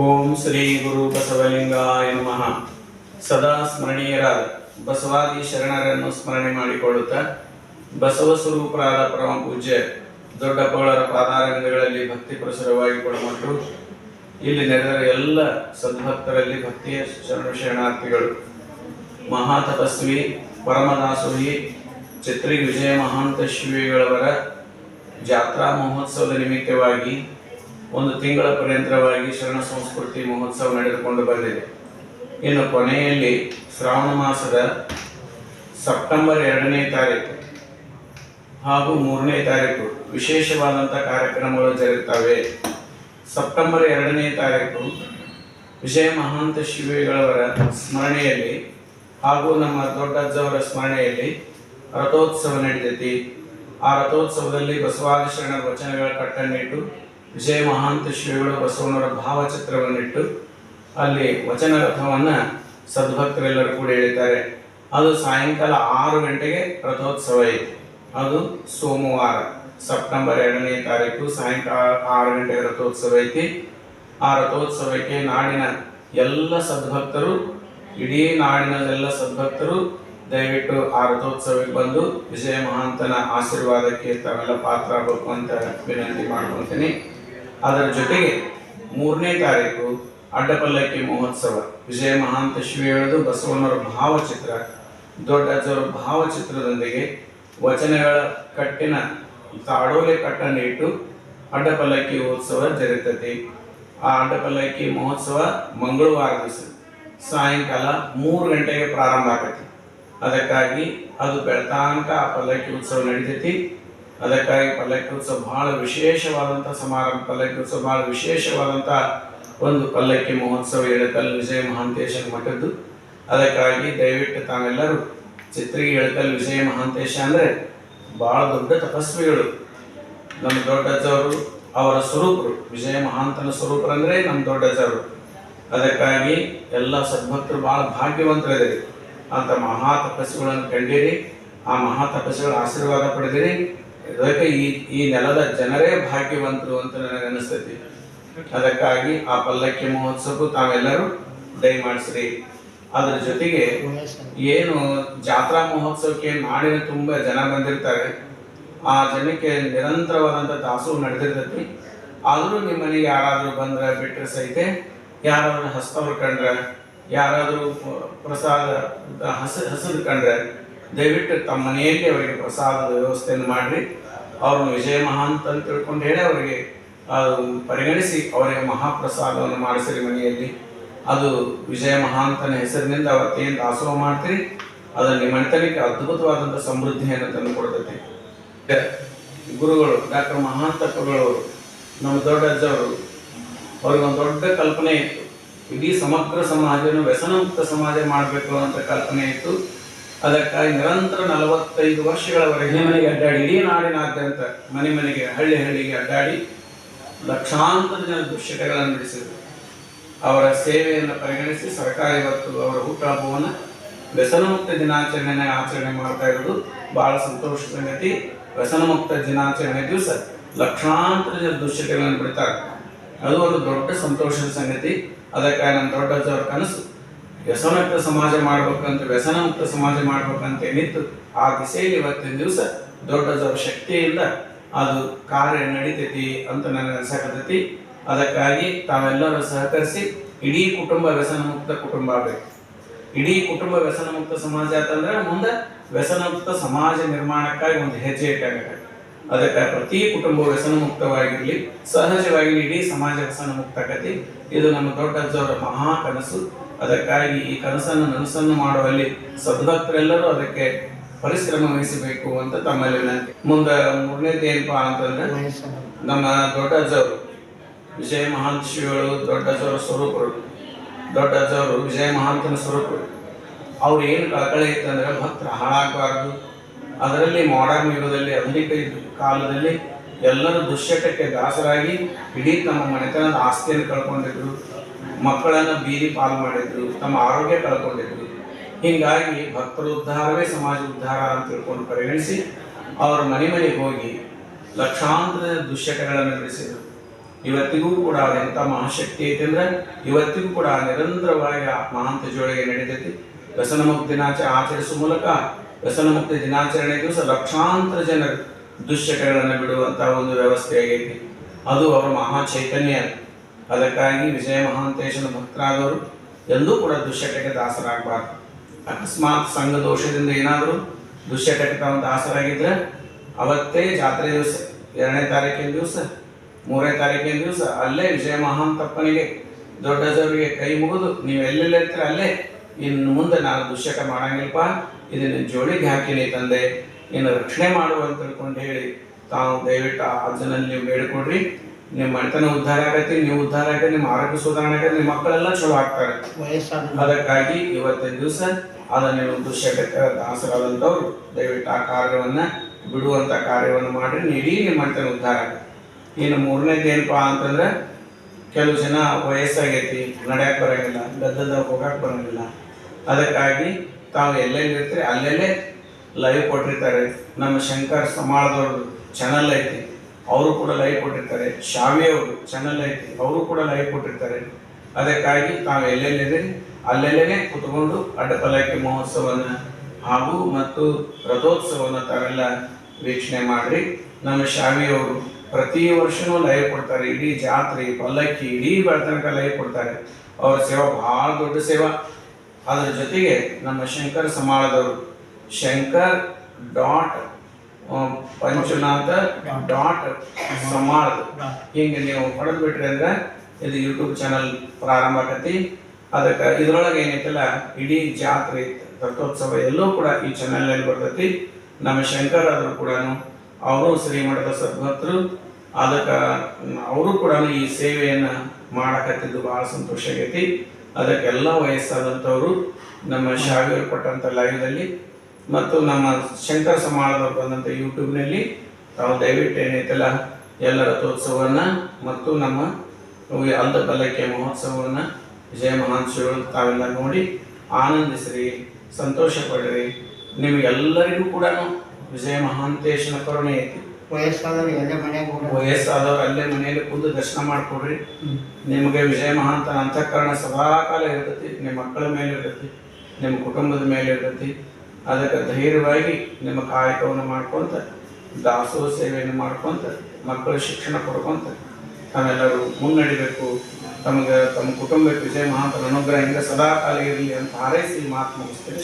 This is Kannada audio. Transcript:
ಓಂ ಶ್ರೀ ಗುರು ಬಸವಲಿಂಗಾಯ ನಮಃ ಸದಾ ಸ್ಮರಣೀಯರಾದ ಬಸವಾದಿ ಶರಣರನ್ನು ಸ್ಮರಣೆ ಮಾಡಿಕೊಳ್ಳುತ್ತಾ ಬಸವ ಸ್ವರೂಪರಾದ ಪರಮ ಪೂಜ್ಯ ದೊಡ್ಡಪ್ಪಗಳರ ಪಾದಾರಂಗಗಳಲ್ಲಿ ಭಕ್ತಿ ಪ್ರಸುರವಾಗಿ ಕೊಡಮಟ್ಟು. ಇಲ್ಲಿ ನೆರೆದ ಎಲ್ಲ ಸದ್ಭಕ್ತರಲ್ಲಿ ಭಕ್ತಿಯ ಶರಣ ಶರಣಾರ್ಥಿಗಳು. ಮಹಾ ತಪಸ್ವಿ, ಪರಮದಾಸೋಹಿ ಚಿತ್ರಿ ವಿಜಯ ಮಹಾಂತ ಶಿವಿಗಳವರ ಜಾತ್ರಾ ಮಹೋತ್ಸವದ ನಿಮಿತ್ತವಾಗಿ ಒಂದು ತಿಂಗಳ ಪರ್ಯಂತರವಾಗಿ ಶರಣ ಸಂಸ್ಕೃತಿ ಮಹೋತ್ಸವ ನಡೆದುಕೊಂಡು ಬಂದಿದೆ. ಇನ್ನು ಕೊನೆಯಲ್ಲಿ ಶ್ರಾವಣ ಮಾಸದ ಸೆಪ್ಟೆಂಬರ್ ಎರಡನೇ ತಾರೀಕು ಹಾಗೂ ಮೂರನೇ ತಾರೀಕು ವಿಶೇಷವಾದಂಥ ಕಾರ್ಯಕ್ರಮಗಳು ಜರುಗುತ್ತವೆ ಸೆಪ್ಟೆಂಬರ್ ಎರಡನೇ ತಾರೀಕು ವಿಜಯ ಮಹಾಂತ ಶಿವಿಗಳವರ ಸ್ಮರಣೆಯಲ್ಲಿ ಹಾಗೂ ನಮ್ಮ ದೊಡ್ಡಜ್ಜವರ ಸ್ಮರಣೆಯಲ್ಲಿ ರಥೋತ್ಸವ ನಡೆದೈತಿ. ಆ ರಥೋತ್ಸವದಲ್ಲಿ ಬಸವಾದಿ ಶರಣರ ವಚನಗಳ ಕಟ್ಟನ್ನಿಟ್ಟು ವಿಜಯ ಮಹಾಂತ ಶ್ರೀಗಳು ಬಸವನವರ ಭಾವಚಿತ್ರವನ್ನಿಟ್ಟು ಅಲ್ಲಿ ವಚನ ರಥವನ್ನು ಸದ್ಭಕ್ತರೆಲ್ಲರೂ ಕೂಡ ಹೇಳಿದ್ದಾರೆ. ಅದು ಸಾಯಂಕಾಲ ಆರು ಗಂಟೆಗೆ ರಥೋತ್ಸವ ಐತಿ ಅದು ಸೋಮವಾರ, ಸೆಪ್ಟೆಂಬರ್ ಎರಡನೇ ತಾರೀಕು ಸಾಯಂಕಾಲ ಆರು ಗಂಟೆಗೆ ರಥೋತ್ಸವ ಐತಿ. ಆ ರಥೋತ್ಸವಕ್ಕೆ ನಾಡಿನ ಎಲ್ಲ ಸದ್ಭಕ್ತರು, ಇಡೀ ನಾಡಿನ ಎಲ್ಲ ಸದ್ಭಕ್ತರು ದಯವಿಟ್ಟು ಆ ರಥೋತ್ಸವಕ್ಕೆ ಬಂದು ವಿಜಯ ಮಹಾಂತನ ಆಶೀರ್ವಾದಕ್ಕೆ ತಾವೆಲ್ಲ ಪಾತ್ರ ಆಗಬೇಕು ಅಂತ ವಿನಂತಿ ಮಾಡ್ಕೊತೀನಿ ಅದರ ಜೊತೆಗೆ ಮೂರನೇ ತಾರೀಕು ಅಡ್ಡಪಲ್ಲಕ್ಕಿ ಮಹೋತ್ಸವ. ವಿಜಯ ಮಹಾಂತ ಶಿವಿಯಳದು ಬಸವಣ್ಣರ ಭಾವಚಿತ್ರ. ದೊಡ್ಡಜ್ಜವರ ಭಾವಚಿತ್ರದೊಂದಿಗೆ ವಚನಗಳ ಕಟ್ಟಿನ ತಾಡೋಲೆ ಕಟ್ಟನ್ನು ಇಟ್ಟು ಅಡ್ಡಪಲ್ಲಕ್ಕಿ ಉತ್ಸವ ಜರುಗುತ್ತದೆ. ಆ ಅಡ್ಡಪಲ್ಲಕ್ಕಿ ಮಹೋತ್ಸವ ಮಂಗಳವಾರ ದಿವಸ. ಸಾಯಂಕಾಲ ಮೂರು ಗಂಟೆಗೆ ಪ್ರಾರಂಭ ಆಗತ್ತೆ. ಅದಕ್ಕಾಗಿ ಅದು ಬೆಳತಾನಕ ಆ ಪಲ್ಲಕ್ಕಿ ಉತ್ಸವ ನಡೀತೈತಿ. ಅದಕ್ಕಾಗಿ ಪಲ್ಲಕ್ಕಿ ಬಹಳ ವಿಶೇಷವಾದಂಥ ಸಮಾರಂಭ ಪಲ್ಲಕ್ಕಿ ಬಹಳ ವಿಶೇಷವಾದಂಥ ಒಂದು ಪಲ್ಲಕ್ಕಿ ಮಹೋತ್ಸವ ಎಳಕಲ್ ವಿಜಯ ಮಹಾಂತೇಶನ ಮಠದ್ದು. ಅದಕ್ಕಾಗಿ ದಯವಿಟ್ಟು ತಾವೆಲ್ಲರೂ ಚಿತ್ರಿಗೆ ಎಳಕಲ್ ವಿಜಯ ಮಹಾಂತೇಶ ಅಂದರೆ ಭಾಳ ದೊಡ್ಡ ತಪಸ್ವಿಗಳು. ನಮ್ಮ ದೊಡ್ಡಜ್ಜವರು ಅವರ ಸ್ವರೂಪರು, ವಿಜಯ ಮಹಾಂತನ ಸ್ವರೂಪರು ಅಂದರೆ ನಮ್ಮ ದೊಡ್ಡಜ್ಜವರು ಅದಕ್ಕಾಗಿ ಎಲ್ಲ ಸದ್ಭಕ್ತರು ಭಾಳ ಭಾಗ್ಯವಂತರಿದ್ದೀರಿ. ಅಂತ ಮಹಾ ತಪಸ್ಸುಗಳನ್ನು ಕಂಡಿರಿ, ಆ ಮಹಾ ತಪಸ್ಸುಗಳ ಆಶೀರ್ವಾದ ಪಡೆದಿರಿ. ಅದಕ್ಕೆ ಈ ಈ ನೆಲದ ಜನರೇ ಭಾಗ್ಯವಂತರು ಅಂತ ನನಗೆ ಅನಿಸ್ತೈತಿ ಅದಕ್ಕಾಗಿ ಆ ಪಲ್ಲಕ್ಕಿ ಮಹೋತ್ಸವಕ್ಕೂ ತಾವೆಲ್ಲರೂ ದಯಮಾಡಿಸ್ರಿ ಅದ್ರ ಜೊತೆಗೆ ಏನು ಜಾತ್ರಾ ಮಹೋತ್ಸವಕ್ಕೆ ನಾಡಿನ ತುಂಬಾ ಜನ ಬಂದಿರ್ತಾರೆ. ಆ ಜನಕ್ಕೆ ನಿರಂತರವಾದಂಥ ದಾಸೋಹ ನಡೆದಿರ್ತೈತಿ. ಆದರೂ ನಿಮ್ಮ ಮನೆಗೆ ಯಾರಾದರೂ ಬಂದ್ರೆ ಬಿಟ್ಟರೆ ಸಹಿತ ಯಾರಾದ್ರೂ ಹಸ್ತವ್ರು ಕಂಡ್ರೆ, ಯಾರಾದರೂ ಪ್ರಸಾದ, ಹಸ, ಹಸಿದ್ ಕಂಡ್ರೆ ದಯವಿಟ್ಟು ತಮ್ಮ ಮನೆಯಲ್ಲಿ ಅವರಿಗೆ ಪ್ರಸಾದದ ವ್ಯವಸ್ಥೆಯನ್ನು ಮಾಡಿರಿ. ಅವ್ರನ್ನ ವಿಜಯ ಮಹಾಂತ ಅಂತ ತಿಳ್ಕೊಂಡು ಹೇಳಿ ಅವರಿಗೆ ಪರಿಗಣಿಸಿ ಅವರಿಗೆ ಮಹಾಪ್ರಸಾದವನ್ನು ಮಾಡಿಸಿರಿ ಮನೆಯಲ್ಲಿ. ಅದು ವಿಜಯ ಮಹಾಂತನ ಹೆಸರಿನಿಂದ ಅವತ್ತೇನು ದಾಸೋಹ ಮಾಡ್ತೀರಿ? ಅದನ್ನು ಮನೆತನಕ್ಕೆ ಅದ್ಭುತವಾದಂಥ ಸಮೃದ್ಧಿಯನ್ನು ತಂದು ಕೊಡ್ತೈತಿ. ಗುರುಗಳು, ಡಾಕ್ಟರ್ ಮಹಾಂತಪ್ಪಗಳು ನಮ್ಮ ದೊಡ್ಡ ಅಜ್ಜವರು ಅವ್ರಿಗೆ ಒಂದು ದೊಡ್ಡ ಕಲ್ಪನೆ ಇತ್ತು. ಇಡೀ ಸಮಗ್ರ ಸಮಾಜವನ್ನು ವ್ಯಸನಮುಕ್ತ ಸಮಾಜ ಮಾಡಬೇಕು ಅಂತ ಕಲ್ಪನೆ ಇತ್ತು. ಅದಕ್ಕಾಗಿ ನಿರಂತರ ನಲವತ್ತೈದು ವರ್ಷಗಳವರೆಗೆ ಮನೆ ಮನೆಗೆ ಅಡ್ಡಾಡಿ, ಇಡೀ ನಾಡಿನಾದ್ಯಂತ ಮನೆ ಮನೆಗೆ, ಹಳ್ಳಿ ಹಳ್ಳಿಗೆ ಅಡ್ಡಾಡಿ ಲಕ್ಷಾಂತರ ಜನ ದುಶ್ಚಟಗಳನ್ನು ನಡೆಸಿದರು. ಅವರ ಸೇವೆಯನ್ನು ಪರಿಗಣಿಸಿ ಸರ್ಕಾರ ಇವತ್ತು ಅವರ ಹುಟ್ಟುಹಬ್ಬವನ್ನು ವ್ಯಸನಮುಕ್ತ ದಿನಾಚರಣೆನ ಆಚರಣೆ ಮಾಡ್ತಾ ಇರೋದು ಬಹಳ ಸಂತೋಷ ಸಂಗತಿ. ವ್ಯಸನಮುಕ್ತ ದಿನಾಚರಣೆ ದಿವಸ ಲಕ್ಷಾಂತರ ಜನ ದುಶ್ಚಟಗಳನ್ನು ಬಿಡ್ತಾರೆ. ಅದು ಒಂದು ದೊಡ್ಡ ಸಂತೋಷದ ಸಂಗತಿ. ಅದಕ್ಕಾಗಿ ದೊಡ್ಡ ದೊಡ್ಡಜ್ಜವ್ರ ಕನಸು ವ್ಯಸನಮುಕ್ತ ಸಮಾಜ ಮಾಡ್ಬೇಕಂತ ವ್ಯಸನಮುಕ್ತ ಸಮಾಜ ಮಾಡ್ಬೇಕಂತ ಏನಿತ್ತು ಆ ದಿಸೆಯಲ್ಲಿ ಇವತ್ತಿನ ದಿವಸ ದೊಡ್ಡಜ್ಜವ್ರ ಶಕ್ತಿಯಿಂದ ಅದು ಕಾರ್ಯ ನಡೀತೈತಿ ಅಂತ ನನಗೆ ಅನ್ಸಕತ್ತೈತಿ ಅದಕ್ಕಾಗಿ ತಾವೆಲ್ಲರೂ ಸಹಕರಿಸಿ ಇಡೀ ಕುಟುಂಬ ವ್ಯಸನಮುಕ್ತ ಕುಟುಂಬ ಆಗಬೇಕು. ಇಡೀ ಕುಟುಂಬ ವ್ಯಸನಮುಕ್ತ ಸಮಾಜ ಅಂತಂದ್ರೆ ಮುಂದೆ ವ್ಯಸನಮುಕ್ತ ಸಮಾಜ ನಿರ್ಮಾಣಕ್ಕಾಗಿ ಒಂದು ಹೆಜ್ಜೆ ಇಟ್ಟಾಗತ್ತೆ ಅದಕ್ಕೆ ಪ್ರತಿ ಕುಟುಂಬ ವ್ಯಸನಮುಕ್ತವಾಗಿರಲಿ, ಸಹಜವಾಗಿ ಇಡೀ ಸಮಾಜ ವ್ಯಸನಮುಕ್ತ ಆಗತಿ ಇದು ನಮ್ಮ ದೊಡ್ಡಜ್ಜವರ ಮಹಾ ಕನಸು. ಅದಕ್ಕಾಗಿ ಈ ಕನಸನ್ನು ನನಸನ್ನು ಮಾಡುವಲ್ಲಿ ಸದ್ಭಕ್ತರೆಲ್ಲರೂ ಅದಕ್ಕೆ ಪರಿಶ್ರಮ ವಹಿಸಬೇಕು ಅಂತ ತಮ್ಮಲ್ಲಿ ವಿನಂತಿ. ಮುಂದೆ ಮೂರನೇದು ಏನಪ್ಪಾ ಅಂತಂದ್ರೆ, ನಮ್ಮ ದೊಡ್ಡಜ್ಜವರು, ವಿಜಯ ಮಹಾಂತ ಶ್ರೀಗಳು ದೊಡ್ಡಜ್ಜವರ ಸ್ವರೂಪರು. ದೊಡ್ಡಜ್ಜವರು ವಿಜಯ ಮಹಾಂತನ ಸ್ವರೂಪರು. ಅವ್ರು ಏನು ಕಳಕಳಿ ಇತ್ತಂದ್ರೆ ಭಕ್ತರು ಹಾಳಾಗಬಾರ್ದು. ಅದರಲ್ಲಿ ಮಾಡರ್ನ್ ಯುಗದಲ್ಲಿ ಆಧುನಿಕ ಕಾಲದಲ್ಲಿ ಎಲ್ಲರೂ ದುಶ್ಚಟಕ್ಕೆ ದಾಸರಾಗಿ ಇಡೀ ತಮ್ಮ ಮನೆತನದ ಆಸ್ತಿಯನ್ನು ಕಳ್ಕೊಂಡಿದ್ರು. ಮಕ್ಕಳನ್ನು ಬೀದಿ ಪಾಲು ಮಾಡಿದ್ರು, ತಮ್ಮ ಆರೋಗ್ಯ ಕಳ್ಕೊಂಡಿದ್ರು. ಹೀಗಾಗಿ ಭಕ್ತರ ಉದ್ಧಾರವೇ ಸಮಾಜ ಉದ್ಧಾರ ಅಂತ ತಿಳ್ಕೊಂಡು ಪರಿಗಣಿಸಿ ಅವರ ಮನೆ ಮನೆಗೆ ಹೋಗಿ ಲಕ್ಷಾಂತರ ದುಶ್ಚಟಗಳನ್ನು ನಡೆಸಿದರು. ಇವತ್ತಿಗೂ ಕೂಡ ಎಂಥ ಮಹಾಶಕ್ತಿ ಐತೆ ಅಂದ್ರೆ, ಇವತ್ತಿಗೂ ಕೂಡ ನಿರಂತರವಾಗಿ ಆ ಮಹಾಂತ ಜೋಳಿಗೆ ನಡೀತೈತಿ ವ್ಯಸನ ಮುಕ್ತಿ ದಿನಾಚರಣೆ ಆಚರಿಸುವ ಮೂಲಕ ವ್ಯಸನ ಮುಕ್ತಿ ದಿನಾಚರಣೆ ದಿವಸ ಲಕ್ಷಾಂತರ ಜನರು ದುಶ್ಚಟಗಳನ್ನು ಬಿಡುವಂತಹ ಒಂದು ವ್ಯವಸ್ಥೆ ಆಗೈತಿ. ಅದು ಅವರ ಮಹಾ ಚೈತನ್ಯ. ಅದಕ್ಕಾಗಿ ವಿಜಯ ಮಹಾಂತೇಶನ ಭಕ್ತರಾದವರು ಎಂದೂ ಕೂಡ ದುಶ್ಚಟಕ್ಕೆ ದಾಸರಾಗಬಾರ್ದು. ಅಕಸ್ಮಾತ್ ಸಂಘ ದೋಷದಿಂದ ಏನಾದರೂ ದುಶ್ಚಟಕ್ಕೆ ತಾವು ದಾಸರಾಗಿದ್ರೆ ಅವತ್ತೇ ಜಾತ್ರೆ ದಿವಸ, ಎರಡನೇ ತಾರೀಕಿನ ದಿವಸ, ಮೂರನೇ ತಾರೀಕಿನ ದಿವಸ ಅಲ್ಲೇ ವಿಜಯ ಮಹಾಂತಪ್ಪನಿಗೆ ದೊಡ್ಡದವರಿಗೆ ಕೈ ಮುಗಿದು ನೀವು ಎಲ್ಲೆಲ್ಲಿ ಇರ್ತೀರ ಅಲ್ಲೇ, ಇನ್ನು ಮುಂದೆ ನಾನು ದುಶ್ಯಟ ಮಾಡಂಗಿಲ್ಲಪ್ಪ, ಇದನ್ನು ಜೋಳಿಗೆ ಹಾಕಿನಿ ತಂದೆ ಇನ್ನು ರಕ್ಷಣೆ ಮಾಡುವ ಅಂತ ತಿಳ್ಕೊಂಡು ಹೇಳಿ ತಾವು ದಯವಿಟ್ಟು ಆ ಅಜ್ಜನಲ್ಲಿ ನೀವು ಬೇಡ್ಕೊಡ್ರಿ. ನಿಮ್ಮ ಮನೆತನ ಉದ್ಧಾರ ಆಗತ್ತೆ ನೀವು ಉದ್ಧಾರ ಆಗತ್ತೆ ನಿಮ್ಮ ಆರೋಗ್ಯ ಸುಧಾರಣೆ ಆಗತ್ತೆ ನಿಮ್ಮ ಮಕ್ಕಳೆಲ್ಲ ಚಲೋ ಆಗ್ತಾರೆ. ಅದಕ್ಕಾಗಿ ಇವತ್ತಿನ ದಿವಸ ಅದನ್ನ ಒಂದು ದುಶ್ಚಟಕ್ಕೆ ದಾಸರಾದಂಥವ್ರು ದಯವಿಟ್ಟು ಆ ಕಾರ್ಯವನ್ನ ಬಿಡುವಂತ ಕಾರ್ಯವನ್ನು ಮಾಡಿ ನೀಡಿ ಇಡೀ ನಿಮ್ಮ ಮನೆತನ ಉದ್ಧಾರ ಆಗತ್ತೆ. ಇನ್ನು ಮೂರನೇದು ಏನಪ್ಪಾ ಅಂತಂದ್ರೆ ಕೆಲವು ಜನ ವಯಸ್ಸಾಗೈತಿ ನಡೆಯಕ್ಕೆ ಬರಂಗಿಲ್ಲ ಗದ್ದದ ಹೋಗಕ್ಕೆ ಬರಂಗಿಲ್ಲ. ಅದಕ್ಕಾಗಿ ತಾವು ಎಲ್ಲೆಲ್ಲಿ ಇರ್ತೀರಿ ಅಲ್ಲೆಲ್ಲೇ ಲೈವ್ ಕೊಟ್ಟಿರ್ತಾರೆ. ನಮ್ಮ ಶಂಕರ್ ಸಮಾಳದವ್ರದ್ದು ಚಾನಲ್ ಐತಿ. ಅವರು ಕೂಡ ಲೈವ್ ಕೊಟ್ಟಿರ್ತಾರೆ. ಶಾವಿ ಅವರು ಚಾನಲ್ ಐತಿ ಅವರು ಕೂಡ ಲೈವ್ ಕೊಟ್ಟಿರ್ತಾರೆ. ಅದಕ್ಕಾಗಿ ತಾವು ಎಲ್ಲೆಲ್ಲಿದೆ ಅಲ್ಲೆಲ್ಲೇ ಕುತ್ಕೊಂಡು ಅಡ್ಡಪಲ್ಲಕ್ಕಿ ಮಹೋತ್ಸವನ ಹಾಗೂ ಮತ್ತು ರಥೋತ್ಸವವನ್ನು ತಾವೆಲ್ಲ ವೀಕ್ಷಣೆ ಮಾಡಿ ನಮ್ಮ ಶಾವಿಯವರು ಪ್ರತಿ ವರ್ಷವೂ ಲೈವ್ ಕೊಡ್ತಾರೆ. ಇಡೀ ಜಾತ್ರೆ, ಪಲ್ಲಕ್ಕಿ, ಇಡೀ ಬರ್ತನಕ ಲೈವ್ ಕೊಡ್ತಾರೆ. ಅವರ ಸೇವಾ ಬಹಳ ದೊಡ್ಡ ಸೇವಾ. ಅದರ ಜೊತೆಗೆ ನಮ್ಮ ಶಂಕರ್ ಸಮಾಳದವರು, ಶಂಕರ್ ಡಾಟ್ ಪಂಚನಾಥ ಡಾಟ್. ಸಮಾಳ್ ಹಿಂಗೆ ನೀವು ಹೊಡೆದು ಬಿಟ್ರಿ ಅಂದ್ರೆ ಇದು ಯೂಟ್ಯೂಬ್ ಚಾನಲ್ ಪ್ರಾರಂಭ ಆಕತಿ. ಅದಕ್ಕೆ ಇದ್ರೊಳಗೆ ಏನೈತಲ್ಲ ಇಡೀ ಜಾತ್ರೆ ರಥೋತ್ಸವ ಎಲ್ಲೂ ಕೂಡ ಈ ಚಾನಲ್ನಲ್ಲಿ ಬರ್ತೈತಿ. ನಮ್ಮ ಶಂಕರ್ ಆದರೂ ಕೂಡ ಅವರು ಶ್ರೀಮಠದ ಸದ್ಭಕ್ತರು ಅದಕ್ಕೆ ಅವರು ಕೂಡ ಈ ಸೇವೆಯನ್ನು ಮಾಡಕತ್ತಿದ್ದು ಭಾಳ ಸಂತೋಷ ಆಗೈತಿ. ಅದಕ್ಕೆಲ್ಲ ವಯಸ್ಸಾದಂಥವರು ನಮ್ಮ ಶಾವಿಯರು ಕೊಟ್ಟಂಥ ಲೈವ್ದಲ್ಲಿ ಮತ್ತು ನಮ್ಮ ಶಂಕರ ಸಮಾಳದವ್ರು ಬಂದಂಥ ಯೂಟ್ಯೂಬ್ನಲ್ಲಿ ತಾವು ದಯವಿಟ್ಟು ಏನೈತಲ್ಲ ಎಲ್ಲ ರಥೋತ್ಸವವನ್ನು ಮತ್ತು ನಮ್ಮ ಅಲ್ದ ಪಲ್ಲಕ್ಕಿಯ ಮಹೋತ್ಸವವನ್ನು ವಿಜಯ ಮಹಾಂಶಗಳು ತಾವೆಲ್ಲ ನೋಡಿ ಆನಂದಿಸ್ರಿ ಸಂತೋಷ ಪಡ್ರಿ ನಿಮಗೆಲ್ಲರಿಗೂ ಕೂಡ ವಿಜಯ ಮಹಾಂತೇಶನ ಕರುಣೆ ಐತಿ. ವಯಸ್ಸಾದವ್ರು ಮನ್ಯಾಗ ಹೋಗ್ರಿ. ವಯಸ್ಸಾದವ್ರು ಅಲ್ಲೇ ಮನೆಯಲ್ಲಿ ಕುಂದು ದರ್ಶನ ಮಾಡಿಕೊಡ್ರಿ. ನಿಮಗೆ ವಿಜಯ ಮಹಾಂತನ ಅಂತಃಕರಣ ಸದಾಕಾಲ ಇರ್ತೈತಿ. ನಿಮ್ಮ ಮಕ್ಕಳ ಮೇಲೆ ಇರ್ತೈತಿ. ನಿಮ್ಮ ಕುಟುಂಬದ ಮೇಲೆ ಇರ್ತೈತಿ. ಅದಕ್ಕೆ ಧೈರ್ಯವಾಗಿ ನಿಮ್ಮ ಕಾಯಕವನ್ನು ಮಾಡ್ಕೊಂತ, ದಾಸೋಹ ಸೇವೆಯನ್ನು ಮಾಡ್ಕೊಂತ, ಮಕ್ಕಳ ಶಿಕ್ಷಣ ಕೊಡ್ಕೊಂತ ತಾವೆಲ್ಲರೂ ಮುನ್ನಡಿಬೇಕು. ತಮಗೆ, ತಮ್ಮ ಕುಟುಂಬಕ್ಕೆ ವಿಜಯ ಇಲ್ಲ ಸದಾ ಕಾಲ ಇರಲಿ ಅಂತ ಹಾರೈಸಿ ಮಾತು ಮುಗಿಸ್ತೀನಿ.